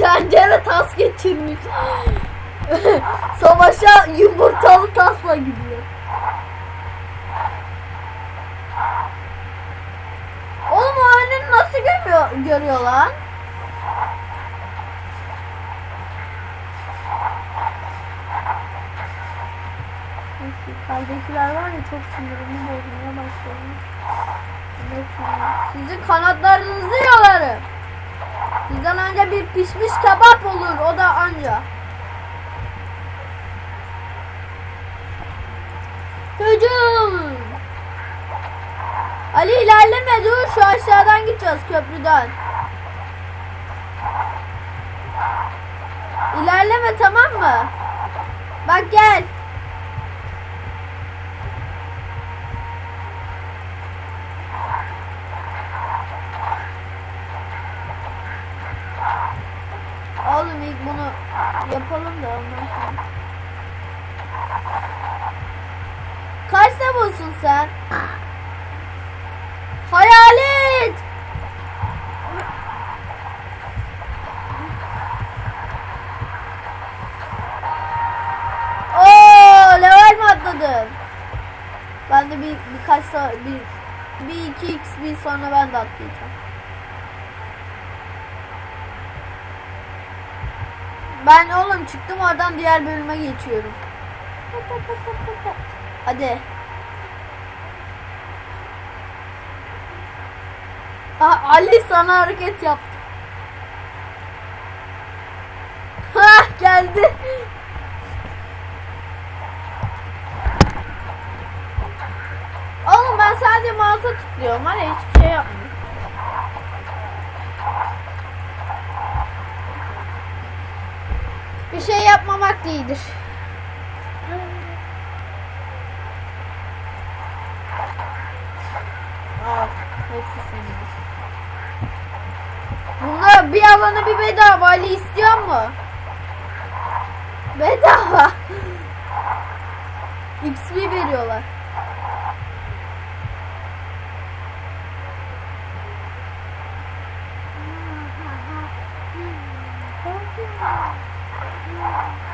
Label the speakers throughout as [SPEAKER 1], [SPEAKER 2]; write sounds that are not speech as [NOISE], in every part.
[SPEAKER 1] Tencere tas geçirmiş. Savaşa yumurtalı tasla gidiyor. Oğlum o önünü nasıl görüyor, görüyor lan? Yukarıdakiler var ya çok sinirimi bozmaya başlamış. Sizin kanatlarınızı yalarım. Bizden önce bir pişmiş kebap olur o da anca. Hücum! Ali ilerleme dur şu aşağıdan gideceğiz köprüden. İlerleme tamam mı? Bak gel. Yapalım da ondan sonra. Kaç level'sın sen? Hayalet! Oo, level mi atladın? Ben de bir birkaç bir bir iki x bir sonra ben de atlayacağım. Ben oğlum çıktım oradan diğer bölüme geçiyorum. Hadi. Aa, Ali sana hareket yaptı. Ha geldi. Oğlum ben sadece mouse'a tıklıyorum. Hani hiçbir şey yapmıyorum. Da iyidir. Al, hepsi senin. Bunlar bir alanı bir bedava Ali istiyor mu? Bedava. [LAUGHS] XP veriyorlar. [LAUGHS]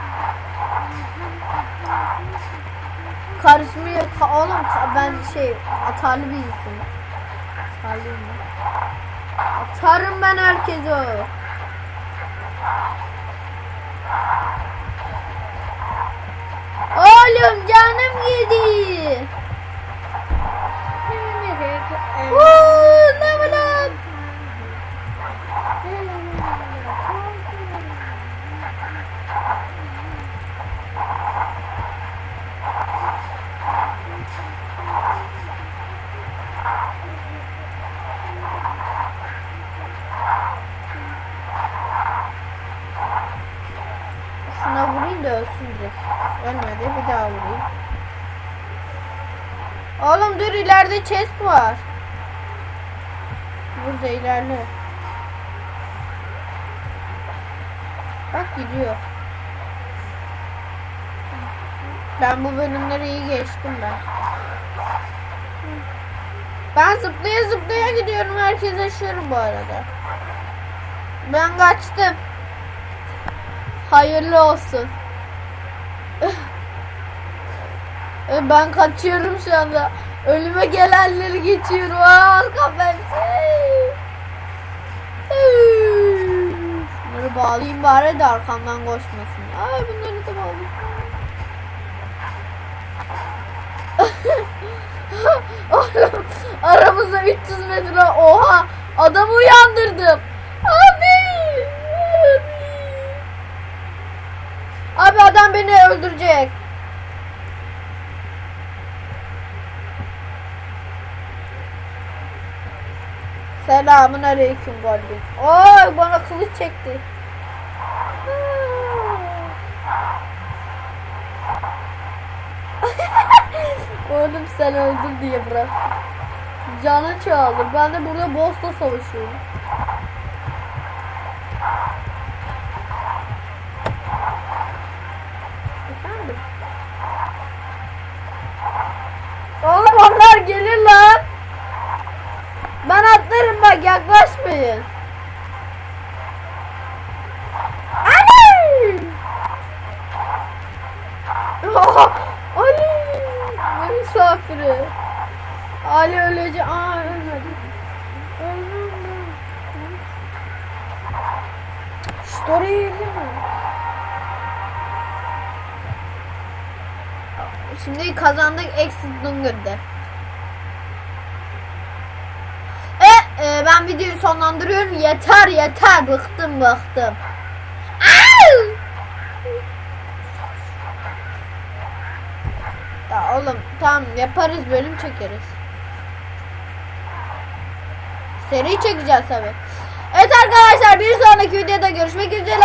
[SPEAKER 1] Karışmıyor. Ka- Oğlum ka- ben şey atarlı bir insanım. Atarlıyım ben. Atarım ben herkese. Oğlum canım Da ölsün direkt. Ölmedi bir daha vurayım. Oğlum dur ileride chest var. Burada ilerle. Bak gidiyor. Ben bu bölümleri iyi geçtim ben. Ben zıplaya zıplaya gidiyorum. Herkes aşıyorum bu arada. Ben kaçtım. Hayırlı olsun. E, ben kaçıyorum şu anda. Ölüme gelenleri geçiyorum. Aa, arkam ben. Bunları bağlayayım bari de arkamdan koşmasın. Ay bunları da bağlayayım. [LAUGHS] Aramızda 300 metre oha adamı uyandırdım. Abi. Abi adam beni öldürecek. Selamun aleyküm Goldin. Oy bana kılıç çekti. [LAUGHS] Oğlum sen öldün diye bıraktım. Canı çoğaldı. Ben de burada boss'la savaşıyorum. Efendim? Oğlum onlar gelir lan. Ben atlarım bak yaklaşmayın. Ali! Oha! Ali! Ne misafiri? Ali ölece... Aa ölmedi. Story yedi? Şimdi kazandık Exit Dunger'de. Videoyu sonlandırıyorum. Yeter yeter. Bıktım bıktım. Ya oğlum tamam yaparız bölüm çekeriz. Seri çekeceğiz tabi. Evet arkadaşlar bir sonraki videoda görüşmek üzere.